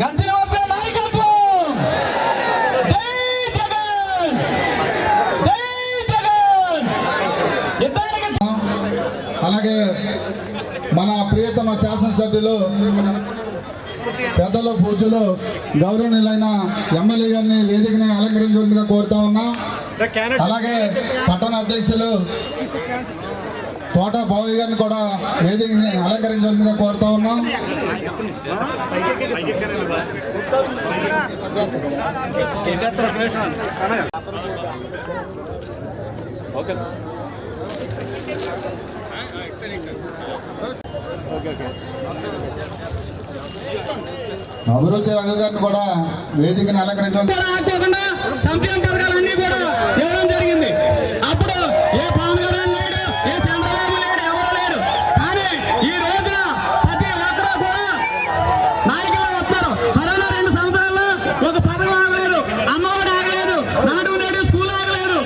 గంజినవాస నాయకత్వం! జై జగన్! జై జగన్! యుద్ధానికి అలాగే మన ప్రియతమ శాసనసభ్యులు పెద్దలు పూజలు గౌరవనీయులైన ఎమ్మెల్యే గారిని వేదికని అలంకరించవలసిందిగా కోరుతా ఉన్నాం. అలాగే పట్టణ అధ్యక్షులు తోట బాబు గారిని కూడా వేదికని అలంకరించవలసిందిగా కోరుతా ఉన్నాం. అభిరుచి రంగ గారిని కూడా వేదికని అలంకరించాలి సంక్షేమ పథకాలన్నీ కూడా ఇవ్వడం జరిగింది అప్పుడు ఏ పవన్ కళ్యాణ్ లేడు ఏ చంద్రబాబు లేడు ఎవరు లేరు కానీ ఈ రోజున ప్రతి ఒక్కరూ కూడా నాయకులు వస్తారు కరోనా రెండు సంవత్సరాల్లో ఒక పథకం ఆగలేదు అమ్మఒడి ఆగలేదు నాడు నేడు స్కూల్ ఆగలేదు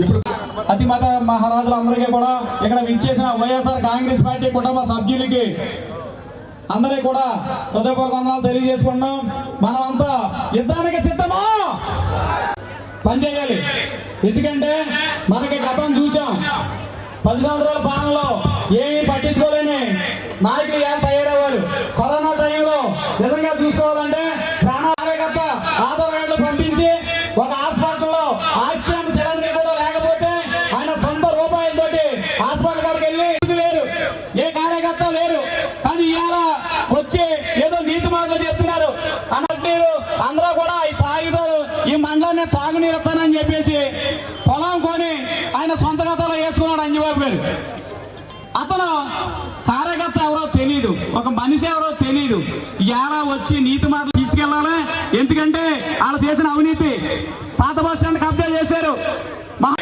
ఇప్పుడు అతి మత మహారాజులందరికీ కూడా ఇక్కడ విచ్చేసిన వైఎస్ఆర్ కాంగ్రెస్ పార్టీ కుటుంబ సభ్యులకి అందరికీ కూడా హృదయపూర్వక వందనాలు తెలియజేసుకున్నాం మనమంతా యుద్ధానికి సిద్ధమా? పనిచేయాలి. ఎందుకంటే మనకి గతం చూసాం. పది సంవత్సరాల పాలనలో ఏమీ పట్టించుకోలేని నాయకులు ఏం తయారయ్యారు? కరోనా టైంలో నిజంగా చూసుకోవాలంటే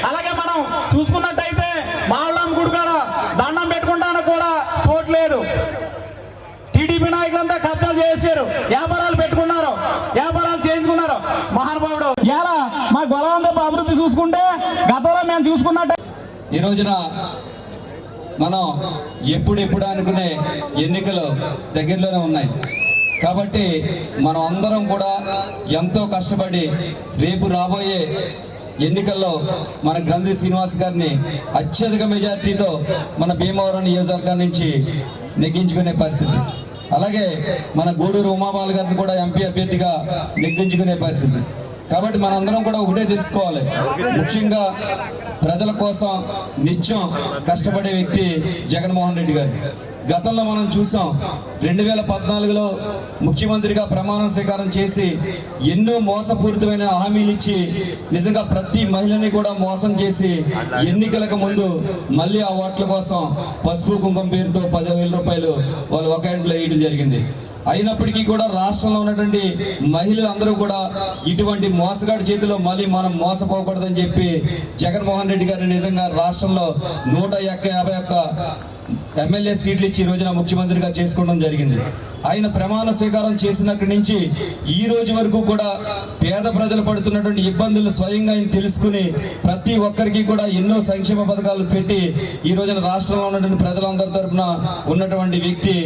అలాగే మనం చూసుకున్నట్టయితే మావుళ్ళం గుడి కాడ దండం పెట్టుకుంటానికి కూడా చోటు లేదు. టీడీపీ నాయకులంతా కబ్జాలు చేశారు. వ్యాపారాలు పెట్టుకున్నారు. వ్యాపారాలు చేయించుకున్నారు. మహానుభావుడు. ఎలా మా గొలవంతపు అభివృద్ధి చూసుకుంటే గతంలో మేము చూసుకున్నట్టు ఈ రోజున మనం ఎప్పుడెప్పుడు అనుకునే ఎన్నికలు దగ్గరలోనే ఉన్నాయి. కాబట్టి మనం అందరం కూడా ఎంతో కష్టపడి రేపు రాబోయే ఎన్నికల్లో మన గ్రంథి శ్రీనివాస్ గారిని అత్యధిక మెజార్టీతో మన భీమవరం నియోజకవర్గం నుంచి నెగ్గించుకునే పరిస్థితి. అలాగే మన గూడూరు ఉమాబాల్ గారిని కూడా ఎంపీ అభ్యర్థిగా నెగ్గించుకునే పరిస్థితి. కాబట్టి మనందరం కూడా ఒకటే తెలుసుకోవాలి. ముఖ్యంగా ప్రజల కోసం నిత్యం కష్టపడే వ్యక్తి జగన్మోహన్ రెడ్డి గారు. గతంలో మనం చూసాం రెండు వేల పద్నాలుగులో ముఖ్యమంత్రిగా ప్రమాణ స్వీకారం చేసి ఎన్నో మోసపూరితమైన హామీలు ఇచ్చి నిజంగా ప్రతి మహిళని కూడా మోసం చేసి ఎన్నికలకు ముందు మళ్ళీ ఆ ఓట్ల కోసం పసుపు కుంకుమ పేరుతో పదివేల రూపాయలు వాళ్ళు ఒక ఇంట్లో వేయడం జరిగింది. అయినప్పటికీ కూడా రాష్ట్రంలో ఉన్నటువంటి మహిళలు అందరూ కూడా ఇటువంటి మోసగాడి చేతిలో మళ్ళీ మనం మోసపోకూడదని చెప్పి జగన్మోహన్ రెడ్డి గారిని నిజంగా రాష్ట్రంలో నూట యొక్క యాభై ఒక్క ఎమ్మెల్యే సీట్లు ఇచ్చి ఈ రోజున ముఖ్యమంత్రిగా చేసుకోవడం జరిగింది. ఆయన ప్రమాణ స్వీకారం చేసినక్కడి నుంచి ఈ రోజు వరకు కూడా పేద ప్రజలు పడుతున్నటువంటి ఇబ్బందులు స్వయంగా ఆయన తెలుసుకుని ప్రతి ఒక్కరికి కూడా ఎన్నో సంక్షేమ పథకాలు పెట్టి ఈ రోజున రాష్ట్రంలో ఉన్నటువంటి ప్రజలందరి తరఫున ఉన్నటువంటి వ్యక్తి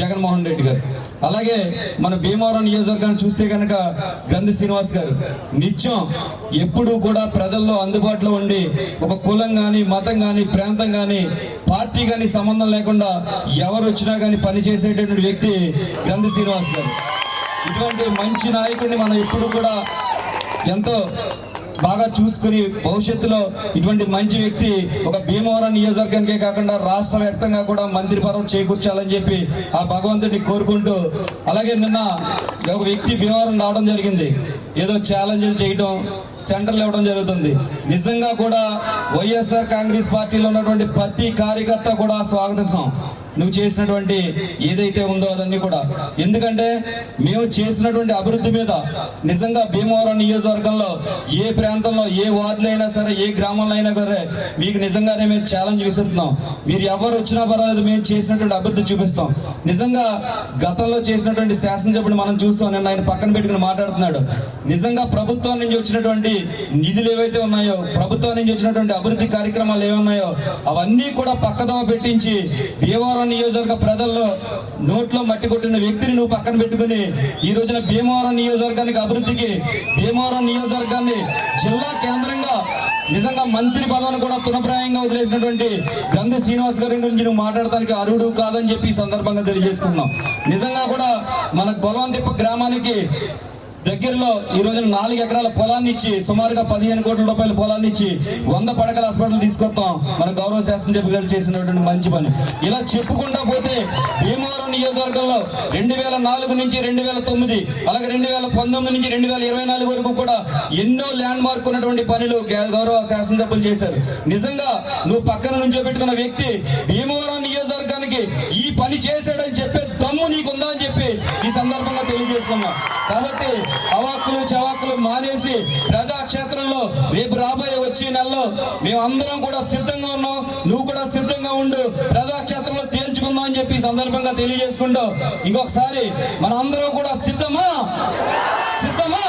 జగన్మోహన్ రెడ్డి గారు. అలాగే మన భీమవరం నియోజకవర్గాన్ని చూస్తే కనుక గంధి శ్రీనివాస్ గారు నిత్యం ఎప్పుడూ కూడా ప్రజల్లో అందుబాటులో ఉండి ఒక కులం కానీ మతం కానీ ప్రాంతం కానీ పార్టీ కానీ సంబంధం లేకుండా ఎవరు వచ్చినా కానీ పనిచేసేటటువంటి వ్యక్తి గంధి శ్రీనివాస్ గారు. ఇటువంటి మంచి నాయకుడిని మనం ఎప్పుడు కూడా ఎంతో బాగా చూసుకుని భవిష్యత్తులో ఇటువంటి మంచి వ్యక్తి ఒక భీమవరం నియోజకవర్గానికే కాకుండా రాష్ట్ర వ్యాప్తంగా కూడా మంత్రి పదవి చేకూర్చాలని చెప్పి ఆ భగవంతుడిని కోరుకుంటూ అలాగే నిన్న ఒక వ్యక్తి భీమవరం రావడం జరిగింది. ఏదో ఛాలెంజ్లు చేయడం సెంటర్లు ఇవ్వడం జరుగుతుంది. నిజంగా కూడా వైఎస్ఆర్ కాంగ్రెస్ పార్టీలో ఉన్నటువంటి ప్రతి కార్యకర్త కూడా స్వాగతిస్తాం. నువ్వు చేసినటువంటి ఏదైతే ఉందో అదన్నీ కూడా. ఎందుకంటే మేము చేసినటువంటి అభివృద్ధి మీద నిజంగా భీమవరం నియోజకవర్గంలో ఏ ప్రాంతంలో ఏ వార్డులో అయినా సరే ఏ గ్రామంలో అయినా సరే మీకు నిజంగానే మేము ఛాలెంజ్ విసురుతున్నాం. మీరు ఎవరు వచ్చినా పర్వాలేదు మేము చేసినటువంటి అభివృద్ధి చూపిస్తాం. నిజంగా గతంలో చేసినటువంటి శాసనసభ్యుడు మనం చూస్తాం నిన్న ఆయన పక్కన పెట్టుకుని మాట్లాడుతున్నాడు. నిజంగా ప్రభుత్వం నుంచి వచ్చినటువంటి నిధులు ఏవైతే ఉన్నాయో ప్రభుత్వం నుంచి వచ్చినటువంటి అభివృద్ధి కార్యక్రమాలు ఏమున్నాయో అవన్నీ కూడా పక్కదోవ పెట్టించి భీమవరం నియోజకవర్గ ప్రజల్లో నోట్లో మట్టి కొట్టిన వ్యక్తిని నువ్వు పక్కన పెట్టుకుని ఈ రోజున భీమవరం నియోజకవర్గానికి అభివృద్ధికి భీమవరం నియోజకవర్గాన్ని జిల్లా కేంద్రంగా నిజంగా మంత్రి పదవిని కూడా తునప్రాయంగా వదిలేసినటువంటి గంధ శ్రీనివాస్ గారి గురించి నువ్వు మాట్లాడటానికి అర్హుడు కాదని చెప్పి ఈ సందర్భంగా తెలియజేసుకున్నాం నిజంగా కూడా మన గొలవంతిప్ప గ్రామానికి దగ్గరలో ఈ రోజున నాలుగు ఎకరాల పొలాన్ని ఇచ్చి సుమారుగా పదిహేను కోట్ల రూపాయల పొలాన్ని ఇచ్చి వంద పడకల హాస్పిటల్ తీసుకొస్తాం. మన గౌరవ శాసనసభ్యులు గారు చేసినటువంటి మంచి పని. ఇలా చెప్పుకుంటా పోతే భీమవరం నియోజకవర్గంలో రెండు వేల నాలుగు నుంచి రెండు వేల తొమ్మిది అలాగే రెండు వేల పంతొమ్మిది నుంచి రెండు వేల ఇరవై నాలుగు వరకు కూడా ఎన్నో ల్యాండ్ మార్క్ ఉన్నటువంటి పనులు గా- గౌరవ శాసనసభ్యులు చేశారు. నిజంగా నువ్వు పక్కన నుంచో పెట్టుకున్న వ్యక్తి భీమవరం నియోజకవర్గానికి ఈ పని చేశాడని చెప్పే దమ్ము నీకుందా అని చెప్పి ఈ సందర్భంగా తెలియజేసుకున్నాం. కాబట్టి అవాక్కులు చవాక్కులు మానేసి ప్రజాక్షేత్రంలో రేపు రాబోయే వచ్చే నెలలో మేము అందరం కూడా సిద్ధంగా ఉన్నాం. నువ్వు కూడా సిద్ధంగా ఉండు. ప్రజాక్షేత్రంలో తేల్చుకుందాం అని చెప్పి సందర్భంగా తెలియజేసుకుంటూ ఇంకొకసారి మన అందరం కూడా సిద్ధమా? సిద్ధమా?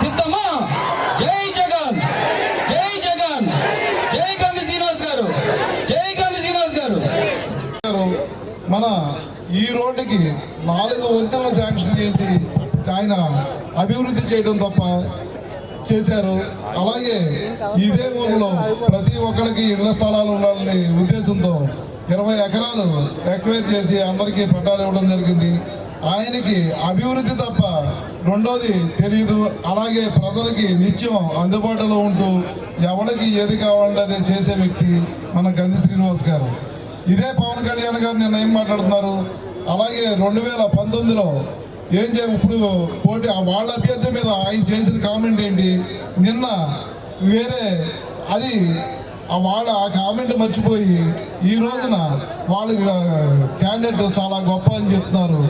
సిద్ధమా? జై జగన్! జై జగన్! జై గంధి శ్రీనివాస్ గారు! జై గంధి శ్రీనివాస్ గారు! గారు మన ఈ రోడ్డుకి నాలుగు వంతులను శాంక్షన్ చేసి ఆయన అభివృద్ధి చేయడం తప్ప చేశారు. అలాగే ఇదే ఊళ్ళో ప్రతి ఒక్కరికి ఇళ్ళ స్థలాలు ఉండాలని ఉద్దేశంతో ఇరవై ఎకరాలు ఎక్వైర్ చేసి అందరికీ పట్టాలు ఇవ్వడం జరిగింది. ఆయనకి అభివృద్ధి తప్ప రెండోది తెలియదు అలాగే ప్రజలకి నిత్యం అందుబాటులో ఉంటూ ఎవరికి ఏది కావాలంటే అది చేసే వ్యక్తి మన గంధి శ్రీనివాస్ గారు. ఇదే పవన్ కళ్యాణ్ గారు నిన్న ఏం మాట్లాడుతున్నారు? అలాగే రెండు వేల పంతొమ్మిదిలో ఏం చే ఇప్పుడు పోటీ ఆ వాళ్ళ అభ్యర్థి మీద ఆయన చేసిన కామెంట్ ఏంటి? నిన్న వేరే అది వాళ్ళ ఆ కామెంట్ మర్చిపోయి ఈ రోజున వాళ్ళ క్యాండిడేట్ చాలా గొప్ప అని చెప్తున్నారు.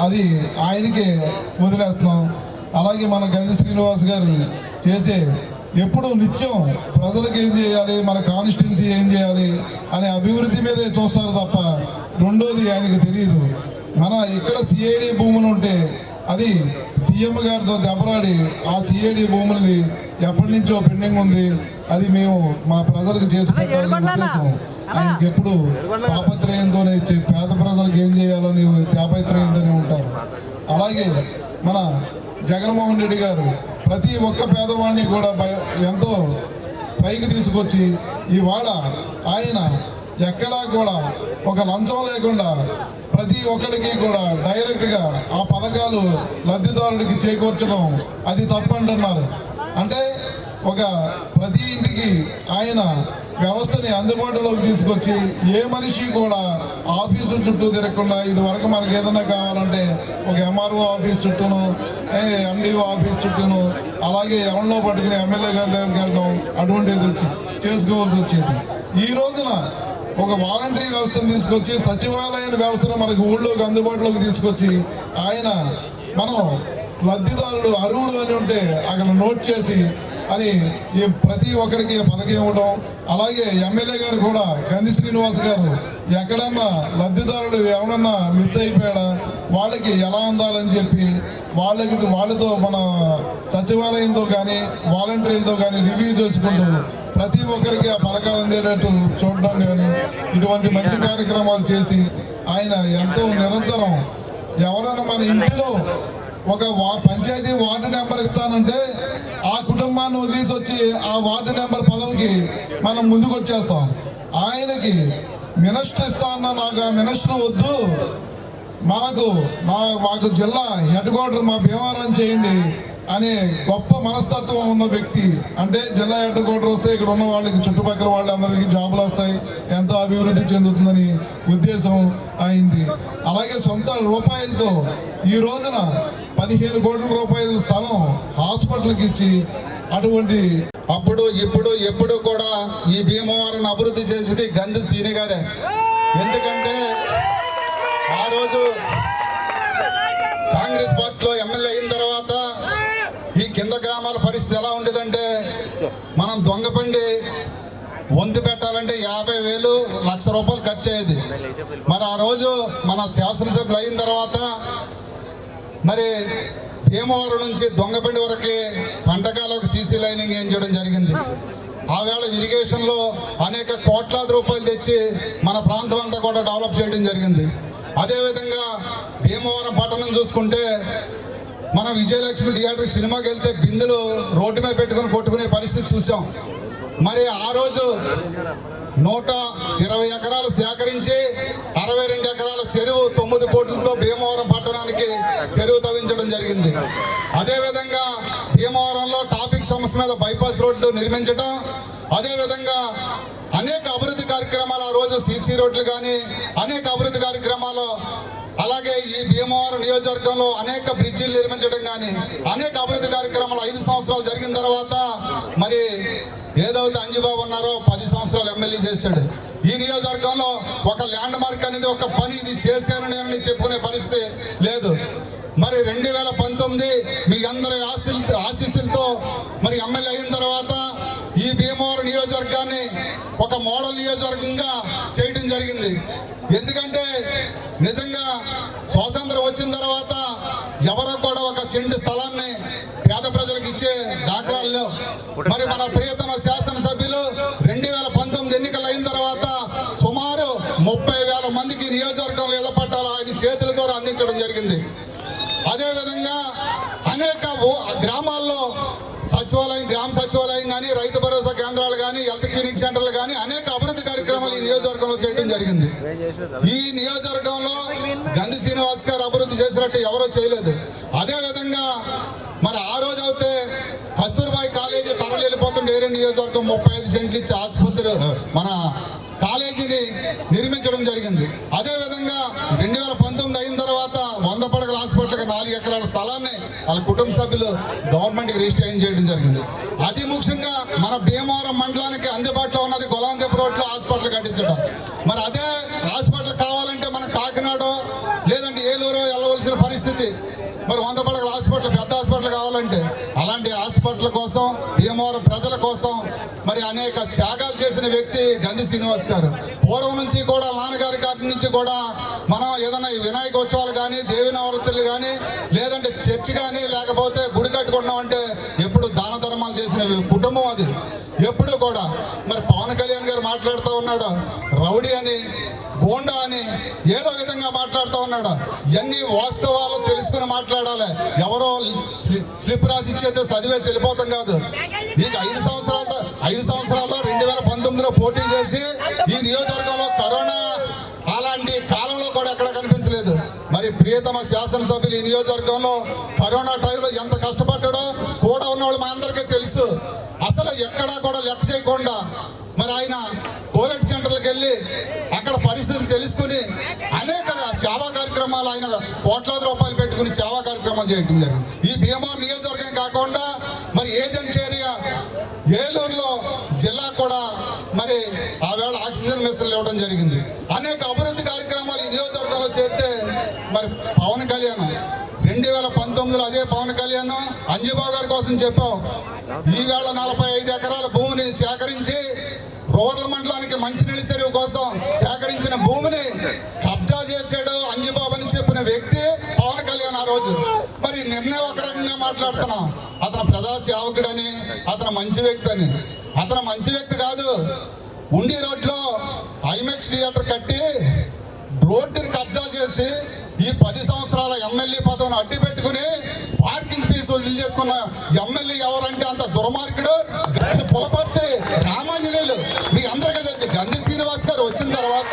అది ఆయనకే వదిలేస్తున్నాం. అలాగే మన గంధి శ్రీనివాస్ గారు చేసే ఎప్పుడు నిత్యం ప్రజలకు ఏం చేయాలి మన కాన్స్టిట్యున్సీ ఏం చేయాలి అనే అభివృద్ధి మీదే చూస్తారు తప్ప రెండోది ఆయనకు తెలియదు. మన ఇక్కడ సిఐడి భూములు ఉంటే అది సీఎం గారితో దెబ్బలాడి ఆ సిఐడి భూముల్ని ఎప్పటి నుంచో పెండింగ్ ఉంది. అది మేము మా ప్రజలకు చేసి పెట్టాలనే ఉద్దేశం. ఆయనకి ఎప్పుడు తాపత్రయంతోనే పేద ప్రజలకు ఏం చేయాలని తాపత్రయంతోనే ఉంటారు. అలాగే మన జగన్మోహన్ రెడ్డి గారు ప్రతి ఒక్క పేదవాడిని కూడా ఎంతో పైకి తీసుకొచ్చి ఇవాళ ఆయన ఎక్కడా కూడా ఒక లంచం లేకుండా ప్రతి ఒక్కరికి కూడా డైరెక్ట్గా ఆ పథకాలు లబ్ధిదారుడికి చేకూర్చడం అది తప్పంటున్నారు. అంటే ఒక ప్రతి ఇంటికి ఆయన వ్యవస్థని అందుబాటులోకి తీసుకొచ్చి ఏ మనిషి కూడా ఆఫీసు చుట్టూ తిరగకుండా ఇది వరకు మనకి ఏదైనా కావాలంటే ఒక ఎంఆర్ఓ ఆఫీస్ చుట్టూను ఎండిఓ ఆఫీస్ చుట్టూను అలాగే ఎవరినో పట్టుకుని ఎమ్మెల్యే గారి దగ్గరికి వెళ్ళడం అటువంటిది వచ్చి చేసుకోవాల్సి వచ్చేది. ఈ రోజున ఒక వాలంటరీ వ్యవస్థను తీసుకొచ్చి సచివాలయ వ్యవస్థను మనకు ఊళ్ళోకి అందుబాటులోకి తీసుకొచ్చి ఆయన మనం లబ్ధిదారుడు అర్హుడు అని ఉంటే అక్కడ నోట్ చేసి అని ఈ ప్రతి ఒక్కరికి పథకం ఇవ్వడం అలాగే ఎమ్మెల్యే గారు కూడా గంధి శ్రీనివాస్ గారు ఎక్కడన్నా లబ్ధిదారుడు ఎవడన్నా మిస్ అయిపోయాడా వాళ్ళకి ఎలా అందాలని చెప్పి వాళ్ళకి వాళ్ళతో మన సచివాలయంతో కానీ వాలంటీర్లతో కానీ రివ్యూ చేసుకుంటూ ప్రతి ఒక్కరికి ఆ పథకాలు అందేటట్టు చూడడం కానీ ఇటువంటి మంచి కార్యక్రమాలు చేసి ఆయన ఎంతో నిరంతరం ఎవరైనా మన ఇంటిలో ఒక వా పంచాయతీ వార్డు నెంబర్ ఇస్తానంటే ఆ కుటుంబాన్ని వదిలేసి వచ్చి ఆ వార్డు నెంబర్ పదవికి మనం ముందుకు వచ్చేస్తాం ఆయనకి మినిస్టర్ ఇస్తా అన్న నాకు ఆ మినిస్టర్ వద్దు. మనకు మా మాకు జిల్లా హెడ్ క్వార్టర్ మా భీమవరం చేయండి. అనే గొప్ప మనస్తత్వం ఉన్న వ్యక్తి. అంటే జిల్లా హెడ్ క్వార్టర్ వస్తే ఇక్కడ ఉన్న వాళ్ళకి చుట్టుపక్కల వాళ్ళందరికీ జాబులు వస్తాయి ఎంతో అభివృద్ధి చెందుతుందని ఉద్దేశం అయింది. అలాగే సొంత రూపాయలతో ఈ రోజున పదిహేను కోట్ల రూపాయల స్థలం హాస్పిటల్కి ఇచ్చి అటువంటి అప్పుడు ఇప్పుడు ఎప్పుడు కూడా ఈ భీమవరం అభివృద్ధి చేసేది గంధి సీని గారే. ఎందుకంటే ఆ రోజు కాంగ్రెస్ పార్టీలో ఎమ్మెల్యే అయిన తర్వాత పరిస్థితి ఎలా ఉండేదంటే మనం దొంగపండి వంతు పెట్టాలంటే యాభై వేలు లక్ష రూపాయలు ఖర్చు అయ్యేది. మరి ఆ రోజు మన శాసనసభ్యులు అయిన తర్వాత మరి భీమవరం నుంచి దొంగపండి వరకు పంటకాలకు సీసీ లైనింగ్ వేయించడం జరిగింది. ఆవేళ ఇరిగేషన్లో అనేక కోట్లాది రూపాయలు తెచ్చి మన ప్రాంతం అంతా కూడా డెవలప్ చేయడం జరిగింది. అదేవిధంగా భీమవరం పట్టణం చూసుకుంటే మనం విజయలక్ష్మి థియేటర్ సినిమాకి వెళ్తే బిందులు రోడ్డు మీద పెట్టుకొని కొట్టుకునే పరిస్థితి చూసాం. మరి ఆ రోజు నూట ఇరవై ఎకరాలు సేకరించి అరవై రెండు ఎకరాల చెరువు తొమ్మిది కోట్లతో భీమవరం పట్టణానికి చెరువు తవ్వించడం జరిగింది. అదేవిధంగా భీమవరంలో ట్రాఫిక్ సమస్య మీద బైపాస్ రోడ్లు నిర్మించడం అదేవిధంగా అనేక అభివృద్ధి కార్యక్రమాలు ఆ రోజు సీసీ రోడ్లు కానీ అనేక అభివృద్ధి కార్యక్రమాలు అలాగే ఈ భీమవరం నియోజకవర్గంలో అనేక బ్రిడ్జిలు నిర్మించడం కానీ అనేక అభివృద్ధి కార్యక్రమాలు ఐదు సంవత్సరాలు జరిగిన తర్వాత మరి ఏదైతే అంజుబాబు ఉన్నారో పది సంవత్సరాలు ఎమ్మెల్యే చేశాడు. ఈ నియోజకవర్గంలో ఒక ల్యాండ్ మార్క్ అనేది ఒక పని ఇది చేశాను అని చెప్పుకునే పరిస్థితి లేదు. మరి రెండు వేల పంతొమ్మిది మీ అందరి ఆశీల్ ఆశీస్సులతో మరి ఎమ్మెల్యే అయిన తర్వాత ఈ భీమవరం నియోజకవర్గాన్ని ఒక మోడల్ నియోజకవర్గంగా జరిగింది. ఎందుకంటే నిజంగా స్వాతంత్రం వచ్చిన తర్వాత ఎవరో కూడా ఒక చెండు స్థలాన్ని పేద ప్రజలకు ఇచ్చే దాఖలాల్లో మరి మన ప్రియతమ శాసనసభ్యులు రెండు వేల పంతొమ్మిది ఎన్నికలు అయిన తర్వాత సుమారు ముప్పై వేల మందికి నియోజకవర్గంలో ఇళ్ళ పట్టాలు ఆయన చేతుల ద్వారా అందించడం జరిగింది. అదేవిధంగా అనేక ఊ- కానీ రైతు భరోసా కేంద్రాలు కానీ హెల్త్ క్లినిక్ సెంటర్లు కానీ అనేక అభివృద్ధి కార్యక్రమాలు ఈ నియోజకవర్గంలో చేయడం జరిగింది. ఈ నియోజకవర్గంలో గంధి శ్రీనివాస్ గారు అభివృద్ధి చేసినట్టు ఎవరో చేయలేదు. అదేవిధంగా మరి ఆ రోజు అయితే కస్తూర్బాయి కాలేజీ తరలి వెళ్ళిపోతుండే ఏరియా నియోజకవర్గం ముప్పై ఐదు సెంట్లు ఇచ్చి ఆసుపత్రి మన కాలేజీని నిర్మించడం జరిగింది. అదేవిధంగా రెండు వేల పంతొమ్మిది అయిన తర్వాత వంద పడకల హాస్పిటల్కి నాలుగు ఎకరాల స్థలాన్ని వాళ్ళ కుటుంబ సభ్యులు గవర్నమెంట్కి రిజిస్ట్రేషన్ చేయడం జరిగింది. అతి ముఖ్యంగా మన భీమవరం మండలానికి అందుబాటులో ఉన్నది గొలాందెప్ రోడ్లో హాస్పిటల్ కట్టించడం. మరి అదే మరి వంద పడకల హాస్పిటల్ పెద్ద హాస్పిటల్ కావాలంటే అలాంటి హాస్పిటల్ కోసం భీమవరం ప్రజల కోసం మరి అనేక త్యాగాలు చేసిన వ్యక్తి గంధి శ్రీనివాస్ గారు. పూర్వం నుంచి కూడా నాన్నగారి గారి నుంచి కూడా మనం ఏదైనా వినాయక ఉత్సవాలు కానీ దేవి నవరాత్రులు కానీ లేదంటే చర్చి కానీ లేకపోతే గుడి కట్టుకున్నామంటే ఎప్పుడు దాన ధర్మాలు చేసిన కుటుంబం అది. ఎప్పుడు కూడా మరి పవన్ కళ్యాణ్ గారు మాట్లాడుతూ ఉన్నాడు రౌడీ అని గోండా అని ఏదో విధంగా మాట్లాడుతూ ఉన్నాడు. ఎన్ని వాస్తవాలు తెలుసుకుని మాట్లాడాలి. ఎవరో స్లి- స్లిప్ రాసి ఇచ్చేది చదివేసి వెళ్ళిపోతాం కాదు. నీకు ఐదు సంవత్సరాల ఐదు సంవత్సరాల్లో రెండు వేల పంతొమ్మిదిలో పోటీ చేసి ఈ నియోజకవర్గంలో కరోనా అలాంటి కాలంలో కూడా ఎక్కడ కనిపించలేదు. మరి ప్రియతమ శాసనసభ్యులు ఈ నియోజకవర్గంలో కరోనా టైంలో ఎంత కష్టపడ్డాడో కూడా ఉన్నవాళ్ళు మా అందరికీ తెలుసు. అసలు ఎక్కడా కూడా లెక్క చేయకుండా మరి ఆయన కోవిడ్ సెంటర్లకు వెళ్ళి అక్కడ పరిస్థితులు తెలుసుకుని అనేక సేవా కార్యక్రమాలు ఆయన కోట్లాది రూపాయలు పెట్టుకుని సేవా కార్యక్రమాలు చేయడం జరిగింది. ఈ భీమా నియోజకవర్గం కాకుండా మరి ఏజెంట్ ఏరియా ఏలూరులో జిల్లా కూడా మరి ఆ వేళ ఆక్సిజన్ మిషన్లు ఇవ్వడం జరిగింది. అనేక అభివృద్ధి కార్యక్రమాలు ఈ నియోజకవర్గంలో చేస్తే మరి పవన్ కళ్యాణ్ రెండు వేల పంతొమ్మిదిలో అదే పవన్ కళ్యాణ్ అంజుబాబు గారి కోసం చెప్పాం ఈవేళ నలభై ఐదు ఎకరాల భూమిని సేకరించి గోవర్ల మండలానికి మంచినీళ్ళ చెరువు కోసం సేకరించిన భూమిని కబ్జా చేశాడు అంజుబాబు అని చెప్పిన వ్యక్తి పవన్ కళ్యాణ్ ఆ రోజు. మరి నిన్నే ఒక రకంగా మాట్లాడుతున్నాం. అతను ప్రజా సేవకుడని అతను మంచి వ్యక్తి అని అతను మంచి వ్యక్తి కాదు. ఉండి రోడ్లో ఐమెక్స్ థియేటర్ కట్టి రోడ్డుని కబ్జా చేసి ఈ పది సంవత్సరాల ఎమ్మెల్యే పదవిని అడ్డు పెట్టుకుని పార్కింగ్ ఫీజు వసూలు చేసుకున్న ఎమ్మెల్యే ఎవరంటే అంత దుర్మార్గుడు పులపర్తి రామాంజనేయులు. గారు వచ్చిన తర్వాత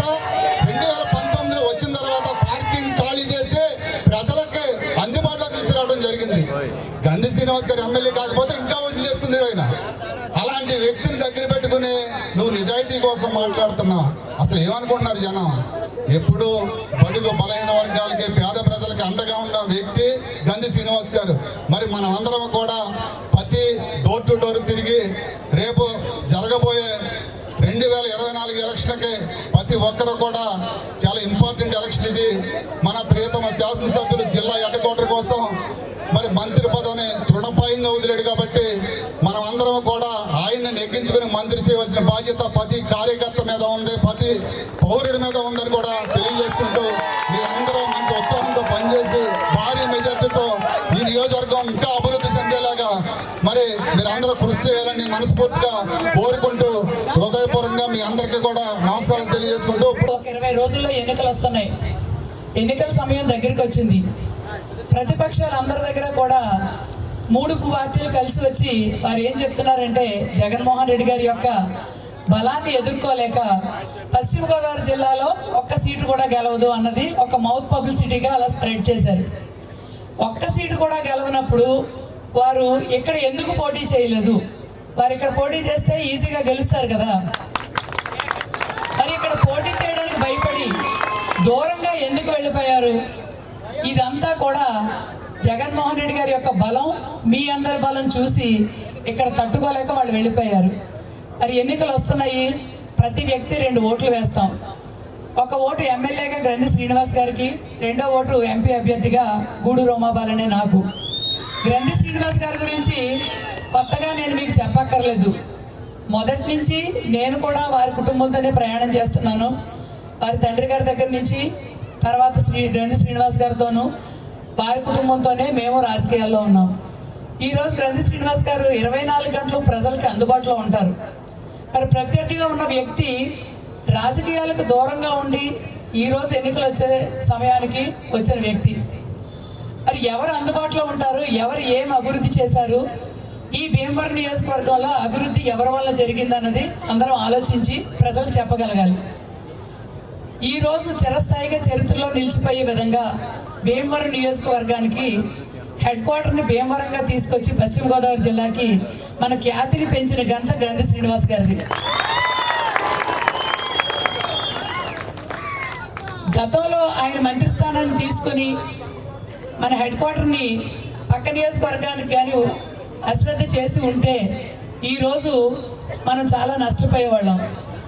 రెండు వేల పంతొమ్మిదిలో వచ్చిన తర్వాత పార్కింగ్ ఖాళీ చేసి ప్రజలకి అందుబాటులో తీసుకురావడం జరిగింది. గంధి శ్రీనివాస్ గారు ఎమ్మెల్యే కాకపోతే ఇంకా ఓట్లు చేసుకుంది ఆయన. అలాంటి వ్యక్తిని దగ్గర పెట్టుకుని నువ్వు నిజాయితీ కోసం మాట్లాడుతున్నావు అసలు ఏమనుకుంటున్నారు జనం? ఎప్పుడు బడుగు బలహీన వర్గాలకి పేద ప్రజలకి అండగా ఉన్న వ్యక్తి గంధి శ్రీనివాస్ గారు. మరి మనం అందరం కూడా ప్రతి డోర్ టు డోర్ తిరిగి రేపు జరగబోయే రెండు వేల ఇరవై నాలుగు ఎలక్షన్కి ప్రతి ఒక్కరు కూడా చాలా ఇంపార్టెంట్ ఎలక్షన్ ఇది. మన ప్రియతమ శాసనసభ్యులు జిల్లా హెడ్ కోసం మరి మంత్రి పదవిని తృణపాయంగా వదిలేడు కాబట్టి మనం అందరం కూడా ఆయన్ని నెగ్గించుకుని మంత్రి చేయవలసిన బాధ్యత ప్రతి కార్యకర్త మీద ఉంది ప్రతి పౌరుడి మీద ఉందని కూడా తెలియజేసుకుంటూ మీరందరూ మంచి ఉత్సాహంతో పనిచేసి మరి కృషి చేయాలని మనస్ఫూర్తిగా కోరుకుంటూ హృదయపూర్వకంగా మీ అందరికీ కూడా నమస్కారం తెలియజేసుకుంటూ ఒక ఇరవై రోజుల్లో ఎన్నికలు వస్తున్నాయి. ఎన్నికల సమయం దగ్గరికి వచ్చింది. ప్రతిపక్షాలు అందరి దగ్గర కూడా మూడు పార్టీలు కలిసి వచ్చి వారు ఏం చెప్తున్నారంటే జగన్మోహన్ రెడ్డి గారి యొక్క బలాన్ని ఎదుర్కోలేక పశ్చిమ గోదావరి జిల్లాలో ఒక్క సీటు కూడా గెలవదు అన్నది ఒక మౌత్ పబ్లిసిటీగా అలా స్ప్రెడ్ చేశారు. ఒక్క సీటు కూడా గెలవనప్పుడు వారు ఇక్కడ ఎందుకు పోటీ చేయలేదు? వారు ఇక్కడ పోటీ చేస్తే ఈజీగా గెలుస్తారు కదా. మరి ఇక్కడ పోటీ చేయడానికి భయపడి దూరంగా ఎందుకు వెళ్ళిపోయారు? ఇదంతా కూడా జగన్మోహన్ రెడ్డి గారి యొక్క బలం మీ అందరి బలం చూసి ఇక్కడ తట్టుకోలేక వాళ్ళు వెళ్ళిపోయారు. మరి ఎన్నికలు వస్తున్నాయి. ప్రతి వ్యక్తి రెండు ఓట్లు వేస్తాం. ఒక ఓటు ఎమ్మెల్యేగా గ్రంథి శ్రీనివాస్ గారికి రెండో ఓటు ఎంపీ అభ్యర్థిగా గూడు రోమాబాలనే నాకు. గ్రంథి శ్రీనివాస్ గారి గురించి కొత్తగా నేను మీకు చెప్పక్కర్లేదు. మొదటి నుంచి నేను కూడా వారి కుటుంబంతోనే ప్రయాణం చేస్తున్నాను. వారి తండ్రి గారి దగ్గర నుంచి తర్వాత శ్రీ గ్రంథి శ్రీనివాస్ గారితోనూ వారి కుటుంబంతోనే మేము రాజకీయాల్లో ఉన్నాం. ఈరోజు గ్రంథి శ్రీనివాస్ గారు ఇరవై నాలుగు గంటలు ప్రజలకి అందుబాటులో ఉంటారు. మరి ప్రత్యర్థిగా ఉన్న వ్యక్తి రాజకీయాలకు దూరంగా ఉండి ఈరోజు ఎన్నికలు వచ్చే సమయానికి వచ్చిన వ్యక్తి. మరి ఎవరు అందుబాటులో ఉంటారు? ఎవరు ఏం అభివృద్ధి చేశారు? ఈ భీమవరం నియోజకవర్గంలో అభివృద్ధి ఎవరి వల్ల జరిగిందన్నది అందరం ఆలోచించి ప్రజలు చెప్పగలగాలి. ఈ రోజు చిరస్థాయిగా చరిత్రలో నిలిచిపోయే విధంగా భీమవరం నియోజకవర్గానికి హెడ్ క్వార్టర్ని భీమవరంగా తీసుకొచ్చి పశ్చిమ గోదావరి జిల్లాకి మన ఖ్యాతిని పెంచిన ఘనత గంధి శ్రీనివాస్ గారిది. గతంలో ఆయన మంత్రి స్థానాన్ని తీసుకుని మన హెడ్ క్వార్టర్ని పక్క నియోజకవర్గానికి కానీ అశ్రద్ధ చేసి ఉంటే ఈరోజు మనం చాలా నష్టపోయేవాళ్ళం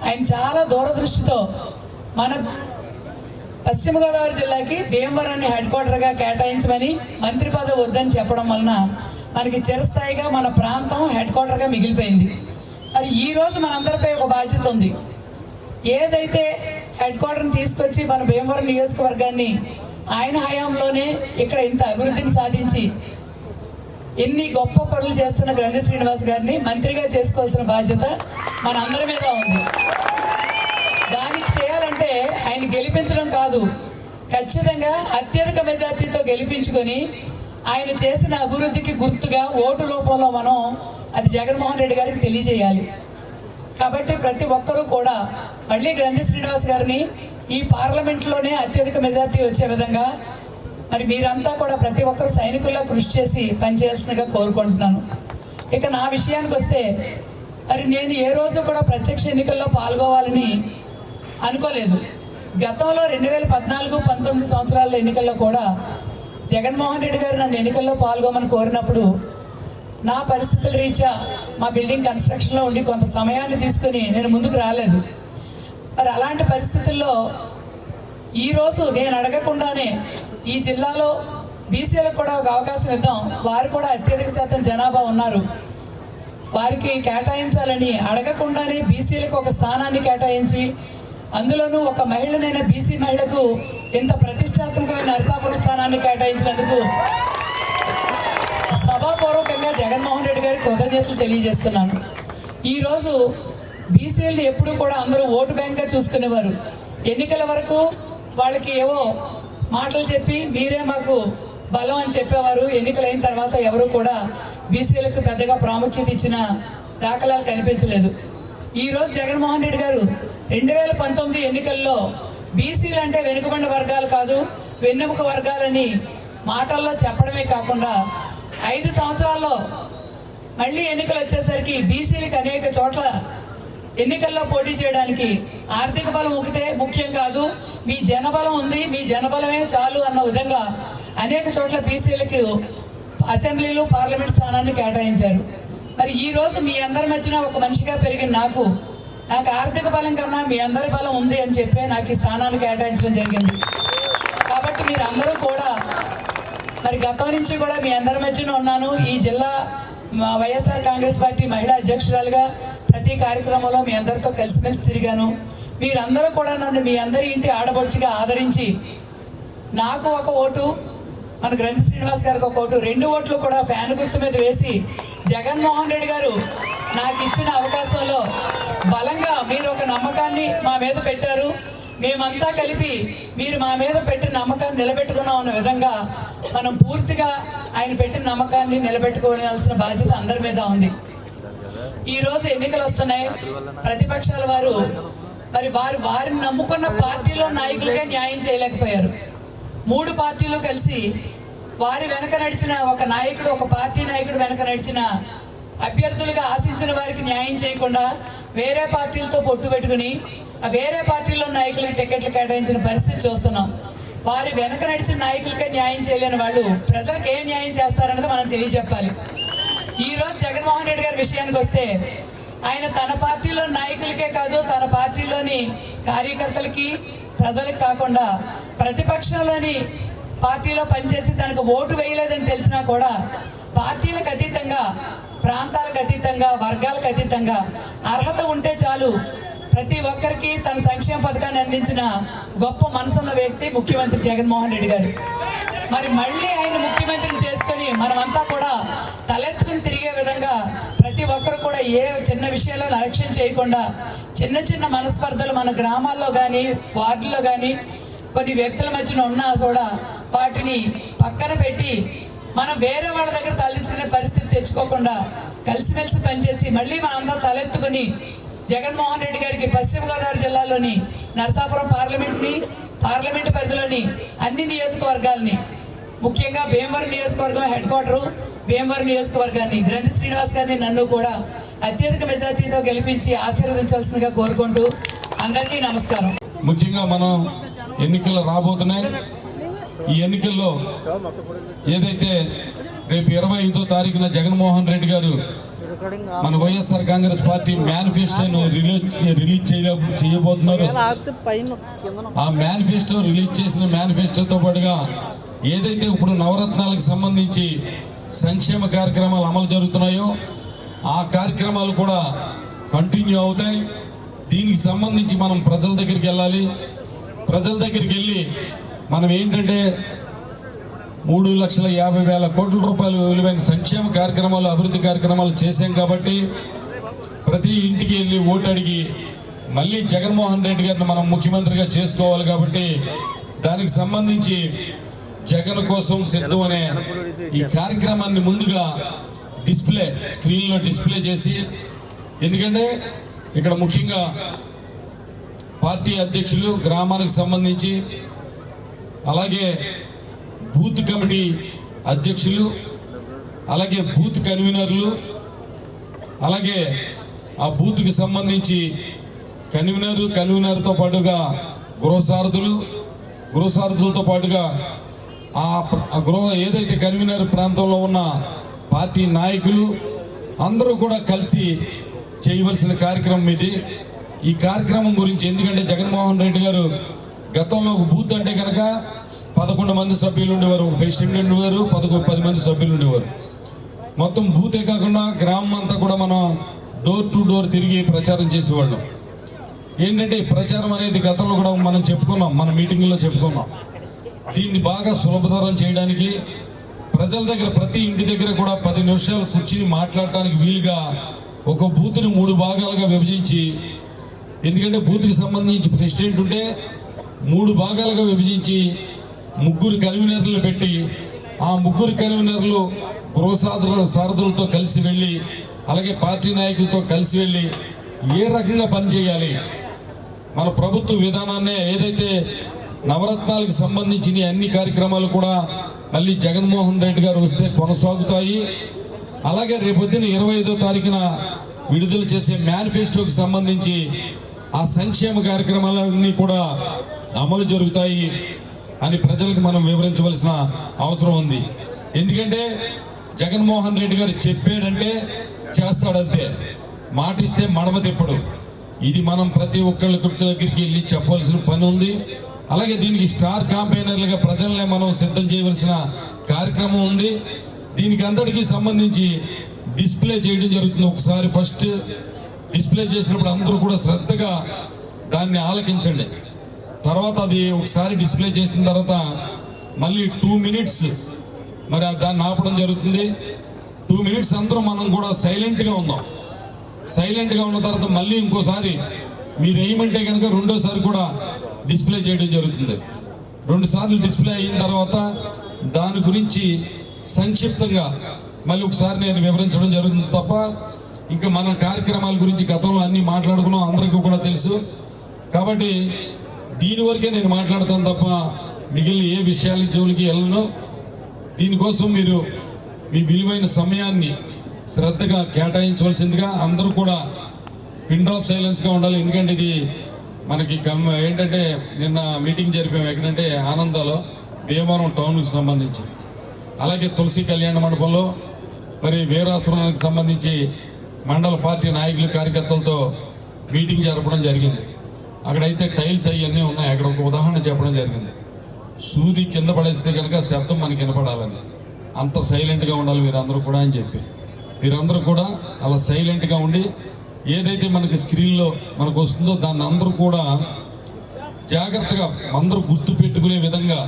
ఆయన చాలా దూరదృష్టితో మన పశ్చిమ గోదావరి జిల్లాకి భీమవరాన్ని హెడ్ క్వార్టర్గా కేటాయించమని మంత్రి పదవి వద్దని చెప్పడం వలన మనకి చిరస్థాయిగా మన ప్రాంతం హెడ్ క్వార్టర్గా మిగిలిపోయింది. మరి ఈ రోజు మనందరిపై ఒక బాధ్యత ఉంది. ఏదైతే హెడ్ క్వార్టర్ని తీసుకొచ్చి మన భీమవరం నియోజకవర్గాన్ని ఆయన హయాంలోనే ఇక్కడ ఇంత అభివృద్ధిని సాధించి ఎన్ని గొప్ప పనులు చేస్తున్న గ్రంథి శ్రీనివాస్ గారిని మంత్రిగా చేసుకోవాల్సిన బాధ్యత మన అందరి మీద ఉంది. దానికి చేయాలంటే ఆయన గెలిపించడం కాదు ఖచ్చితంగా అత్యధిక మెజార్టీతో గెలిపించుకొని ఆయన చేసిన అభివృద్ధికి గుర్తుగా ఓటు రూపంలో మనం అది జగన్మోహన్ రెడ్డి గారికి తెలియజేయాలి. కాబట్టి ప్రతి ఒక్కరూ కూడా మళ్ళీ గ్రంథి శ్రీనివాస్ గారిని ఈ పార్లమెంట్లోనే అత్యధిక మెజార్టీ వచ్చే విధంగా మరి మీరంతా కూడా ప్రతి ఒక్కరు సైనికుల్లో కృషి చేసి పనిచేయాల్సిందిగా కోరుకుంటున్నాను. ఇక నా విషయానికి వస్తే మరి నేను ఏ రోజు కూడా ప్రత్యక్ష ఎన్నికల్లో పాల్గొవాలని అనుకోలేదు. గతంలో రెండు వేల పద్నాలుగు పంతొమ్మిది సంవత్సరాల ఎన్నికల్లో కూడా జగన్మోహన్ రెడ్డి గారు నన్ను ఎన్నికల్లో పాల్గొమని కోరినప్పుడు నా పరిస్థితుల రీత్యా మా బిల్డింగ్ కన్స్ట్రక్షన్లో ఉండి కొంత సమయాన్ని తీసుకుని నేను ముందుకు రాలేదు. మరి అలాంటి పరిస్థితుల్లో ఈరోజు నేను అడగకుండానే ఈ జిల్లాలో బీసీలకు కూడా ఒక అవకాశం ఇద్దాం. వారు కూడా అత్యధిక శాతం జనాభా ఉన్నారు. వారికి కేటాయించాలని అడగకుండానే బీసీలకు ఒక స్థానాన్ని కేటాయించి అందులోనూ ఒక మహిళనైన బీసీ మహిళకు ఇంత ప్రతిష్టాత్మకమైన నరసాపురం స్థానాన్ని కేటాయించినందుకు సభాపూర్వకంగా జగన్మోహన్ రెడ్డి గారికి కృతజ్ఞతలు తెలియజేస్తున్నాను. ఈరోజు బీసీలను ఎప్పుడు కూడా అందరూ ఓటు బ్యాంక్గా చూసుకునేవారు. ఎన్నికల వరకు వాళ్ళకి ఏవో మాటలు చెప్పి మీరే మాకు బలం అని చెప్పేవారు. ఎన్నికలైన తర్వాత ఎవరు కూడా బీసీలకు పెద్దగా ప్రాముఖ్యత ఇచ్చిన దాఖలాలు కనిపించలేదు. ఈరోజు జగన్మోహన్ రెడ్డి గారు రెండు వేల పంతొమ్మిది ఎన్నికల్లో బీసీలు అంటే వెనుకబడిన వర్గాలు కాదు వెన్నెముక వర్గాలని మాటల్లో చెప్పడమే కాకుండా ఐదు సంవత్సరాల్లో మళ్ళీ ఎన్నికలు వచ్చేసరికి బీసీలకు అనేక చోట్ల ఎన్నికల్లో పోటీ చేయడానికి ఆర్థిక బలం ఒకటే ముఖ్యం కాదు. మీ జనబలం ఉంది మీ జనబలమే చాలు అన్న విధంగా అనేక చోట్ల బీసీలకు అసెంబ్లీలు పార్లమెంట్ స్థానాన్ని కేటాయించారు. మరి ఈ రోజు మీ అందరి మధ్యన ఒక మనిషిగా పెరిగిన నాకు నాకు ఆర్థిక బలం కన్నా మీ అందరి బలం ఉంది అని చెప్పి నాకు ఈ స్థానాన్ని కేటాయించడం జరిగింది. కాబట్టి మీరు అందరూ కూడా మరి గతం నుంచి కూడా మీ అందరి మధ్యన ఉన్నాను. ఈ జిల్లా వైఎస్ఆర్ కాంగ్రెస్ పార్టీ మహిళా అధ్యక్షురాలుగా ప్రతి కార్యక్రమంలో మీ అందరితో కలిసిమెలిసి తిరిగాను. మీరందరూ కూడా నన్ను మీ అందరి ఇంటి ఆడపడుచుగా ఆదరించి నాకు ఒక ఓటు మన గ్రంథి శ్రీనివాస్ గారికి ఒక ఓటు రెండు ఓట్లు కూడా ఫ్యాన్ గుర్తు మీద వేసి జగన్మోహన్ రెడ్డి గారు నాకు ఇచ్చిన అవకాశంలో బలంగా మీరు ఒక నమ్మకాన్ని మా మీద పెట్టారు. మేమంతా కలిపి మీరు మా మీద పెట్టిన నమ్మకాన్ని నిలబెట్టుకున్నాం అన్న విధంగా మనం పూర్తిగా ఆయన పెట్టిన నమ్మకాన్ని నిలబెట్టుకోవాల్సిన బాధ్యత అందరి మీద ఉంది. ఈ రోజు ఎన్నికలు వస్తున్నాయి. ప్రతిపక్షాల వారు మరి వారు వారిని నమ్ముకున్న పార్టీలో నాయకులుగా న్యాయం చేయలేకపోయారు. మూడు పార్టీలు కలిసి వారి వెనక నడిచిన ఒక నాయకుడు ఒక పార్టీ నాయకుడు వెనక నడిచిన అభ్యర్థులుగా ఆశించిన వారికి న్యాయం చేయకుండా వేరే పార్టీలతో పొట్టు పెట్టుకుని వేరే పార్టీలో నాయకులకు టికెట్లు కేటాయించిన పరిస్థితి చూస్తున్నాం. వారి వెనక నడిచిన నాయకులకే న్యాయం చేయలేని వాళ్ళు ప్రజలకు ఏం న్యాయం చేస్తారన్నది మనం తెలియజెప్పాలి. ఈ రోజు జగన్మోహన్ రెడ్డి గారి విషయానికి వస్తే ఆయన తన పార్టీలో నాయకులకే కాదు తన పార్టీలోని కార్యకర్తలకి ప్రజలకు కాకుండా ప్రతిపక్షంలోని పార్టీలో పనిచేసి తనకు ఓటు వేయలేదని తెలిసినా కూడా పార్టీలకు అతీతంగా ప్రాంతాలకు అతీతంగా వర్గాలకు అతీతంగా అర్హత ఉంటే చాలు ప్రతి ఒక్కరికి తన సంక్షేమ పథకాన్ని అందించిన గొప్ప మనసున్న వ్యక్తి ముఖ్యమంత్రి జగన్మోహన్ రెడ్డి గారు. మరి మళ్ళీ ఆయన ముఖ్యమంత్రిని మనమంతా కూడా తలెత్తుకుని తిరిగే విధంగా ప్రతి ఒక్కరు కూడా ఏ చిన్న విషయాల్లో లక్ష్యం చేయకుండా చిన్న చిన్న మనస్పర్ధలు మన గ్రామాల్లో కానీ వార్డుల్లో కానీ కొన్ని వ్యక్తుల మధ్యన ఉన్నా కూడా వాటిని పక్కన పెట్టి మనం వేరే వాళ్ళ దగ్గర తలెత్తుకునే పరిస్థితి తెచ్చుకోకుండా కలిసిమెలిసి పనిచేసి మళ్ళీ మనందరం తలెత్తుకుని జగన్మోహన్ రెడ్డి గారికి పశ్చిమ గోదావరి జిల్లాలోని నరసాపురం పార్లమెంట్ని పార్లమెంట్ పరిధిలోని అన్ని నియోజకవర్గాల్ని ముఖ్యంగా భీమవరం నియోజకవర్గం హెడ్ క్వార్టరు భీమవరం నియోజకవర్గాన్ని గ్రంథి శ్రీనివాస్ గారిని నన్ను కూడా అత్యధిక మెజార్టీతో గెలిపించి ఆశీర్వదించాల్సిందిగా కోరుకుంటూ అందరికీ నమస్కారం. ముఖ్యంగా మనం ఎన్నికలు రాబోతున్నాయి. ఈ ఎన్నికల్లో ఏదైతే రేపు ఇరవై ఐదో తారీఖున జగన్మోహన్ రెడ్డి గారు మన వైఎస్ఆర్ కాంగ్రెస్ పార్టీ మేనిఫెస్టోను రిలీజ్ రిలీజ్ చేయ చేయబోతున్నారు. ఆ మేనిఫెస్టో రిలీజ్ చేసిన మేనిఫెస్టోతో పాటుగా ఏదైతే ఇప్పుడు నవరత్నాలకు సంబంధించి సంక్షేమ కార్యక్రమాలు అమలు జరుగుతున్నాయో ఆ కార్యక్రమాలు కూడా కంటిన్యూ అవుతాయి. దీనికి సంబంధించి మనం ప్రజల దగ్గరికి వెళ్ళాలి. ప్రజల దగ్గరికి వెళ్ళి మనం ఏంటంటే మూడు లక్షల యాభై వేల కోట్ల రూపాయలు విలువైన సంక్షేమ కార్యక్రమాలు అభివృద్ధి కార్యక్రమాలు చేశాం కాబట్టి ప్రతి ఇంటికి వెళ్ళి ఓటు అడిగి మళ్ళీ జగన్మోహన్ రెడ్డి గారిని మనం ముఖ్యమంత్రిగా చేసుకోవాలి కాబట్టి దానికి సంబంధించి జగన్ కోసం సిద్ధం అనే ఈ కార్యక్రమాన్ని ముందుగా డిస్ప్లే స్క్రీన్లో డిస్ప్లే చేసి ఎందుకంటే ఇక్కడ ముఖ్యంగా పార్టీ అధ్యక్షులు గ్రామానికి సంబంధించి అలాగే బూత్ కమిటీ అధ్యక్షులు అలాగే బూత్ కన్వీనర్లు అలాగే ఆ బూత్కి సంబంధించి కన్వీనర్ కన్వీనర్తో పాటుగా గృహసారథులు గృహసారథులతో పాటుగా ఆ ఆ గృహ ఏదైతే కన్వీనర్ ప్రాంతంలో ఉన్న పార్టీ నాయకులు అందరూ కూడా కలిసి చేయవలసిన కార్యక్రమం ఇది. ఈ కార్యక్రమం గురించి ఎందుకంటే జగన్మోహన్ రెడ్డి గారు గతంలో ఒక బూత్ అంటే కనుక పదకొండు మంది సభ్యులు ఉండేవారు ఒక ప్రెసిడెంట్ ఉండేవారు పదకొండు పది మంది సభ్యులు ఉండేవారు. మొత్తం బూతే కాకుండా గ్రామం అంతా కూడా మనం డోర్ టు డోర్ తిరిగి ప్రచారం చేసేవాళ్ళం. ఏంటంటే ప్రచారం అనేది గతంలో కూడా మనం చెప్పుకున్నాం మన మీటింగ్లో చెప్పుకున్నాం. దీన్ని బాగా సులభతరం చేయడానికి ప్రజల దగ్గర ప్రతి ఇంటి దగ్గర కూడా పది నిమిషాలు కూర్చుని మాట్లాడటానికి వీలుగా ఒక బూత్ని మూడు భాగాలుగా విభజించి ఎందుకంటే బూత్కి సంబంధించి ప్రెసిడెంట్ ఉంటే మూడు భాగాలుగా విభజించి ముగ్గురు కన్వీనర్లు పెట్టి ఆ ముగ్గురు కన్వీనర్లు గృహసాధుల సారథులతో కలిసి వెళ్ళి అలాగే పార్టీ నాయకులతో కలిసి వెళ్ళి ఏ రకంగా పనిచేయాలి మన ప్రభుత్వ విధానాన్నే ఏదైతే నవరత్నాలకు సంబంధించిన అన్ని కార్యక్రమాలు కూడా మళ్ళీ జగన్మోహన్ రెడ్డి గారు వస్తే కొనసాగుతాయి. అలాగే రేపొద్దున ఇరవై ఐదో తారీఖున విడుదల చేసే మేనిఫెస్టోకి సంబంధించి ఆ సంక్షేమ కార్యక్రమాలన్నీ కూడా అమలు జరుగుతాయి అని ప్రజలకు మనం వివరించవలసిన అవసరం ఉంది. ఎందుకంటే జగన్మోహన్ రెడ్డి గారు చెప్పాడంటే చేస్తాడంతే. మాటిస్తే మడమ తిప్పడు ఇది మనం ప్రతి ఒక్కళ్ళ దగ్గరికి వెళ్ళి చెప్పవలసిన పని ఉంది. అలాగే దీనికి స్టార్ కాంపైనర్లుగా ప్రజల్ని మనం సిద్ధం చేయవలసిన కార్యక్రమం ఉంది. దీనికి అంతటికి సంబంధించి డిస్ప్లే చేయడం జరుగుతుంది. ఒకసారి ఫస్ట్ డిస్ప్లే చేసినప్పుడు అందరూ కూడా శ్రద్ధగా దాన్ని ఆలకించండి. తర్వాత అది ఒకసారి డిస్ప్లే చేసిన తర్వాత మళ్ళీ టూ మినిట్స్ మరి దాన్ని ఆపడం జరుగుతుంది. టూ మినిట్స్ అందరూ మనం కూడా సైలెంట్గా ఉందాం సైలెంట్గా ఉన్న తర్వాత మళ్ళీ ఇంకోసారి మీరు వేయమంటే కనుక రెండోసారి కూడా డిస్ప్లే చేయడం జరుగుతుంది. రెండు సార్లు డిస్ప్లే అయిన తర్వాత దాని గురించి సంక్షిప్తంగా మళ్ళీ ఒకసారి నేను వివరించడం జరుగుతుంది తప్ప ఇంకా మన కార్యక్రమాల గురించి గతంలో అన్నీ మాట్లాడుకున్నాం అందరికీ కూడా తెలుసు. కాబట్టి దీని వరకే నేను మాట్లాడతాను తప్ప మిగిలిన ఏ విషయాల జోలికి వెళ్ళను. దీనికోసం మీరు మీ విలువైన సమయాన్ని శ్రద్ధగా కేటాయించవలసిందిగా అందరూ కూడా పిన్ డ్రాప్ సైలెన్స్గా ఉండాలి. ఎందుకంటే ఇది మనకి కమ్ ఏంటంటే నిన్న మీటింగ్ జరిపాము ఎక్కడంటే ఆనందాలో భీమవరం టౌన్కి సంబంధించి. అలాగే తులసి కళ్యాణ మండపంలో మరి వీరాశ్రమానికి సంబంధించి మండల పార్టీ నాయకులు కార్యకర్తలతో మీటింగ్ జరపడం జరిగింది. అక్కడైతే టైల్స్ అవన్నీ ఉన్నాయి. అక్కడ ఒక ఉదాహరణ చెప్పడం జరిగింది. సూది కింద పడేస్తే కనుక శబ్దం మనకి వినపడాలని. అంత సైలెంట్గా ఉండాలి మీరందరూ కూడా అని చెప్పి. మీరందరూ కూడా అలా సైలెంట్గా ఉండి ఏదైతే మనకి స్క్రీన్లో మనకు వస్తుందో దాన్ని అందరూ కూడా జాగ్రత్తగా అందరూ గుర్తు పెట్టుకునే విధంగా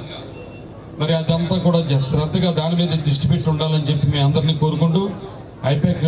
మరి అదంతా కూడా శ్రద్ధగా దాని మీద దృష్టి పెట్టి ఉండాలని చెప్పి మీ అందరినీ కోరుకుంటూ ఐపాక్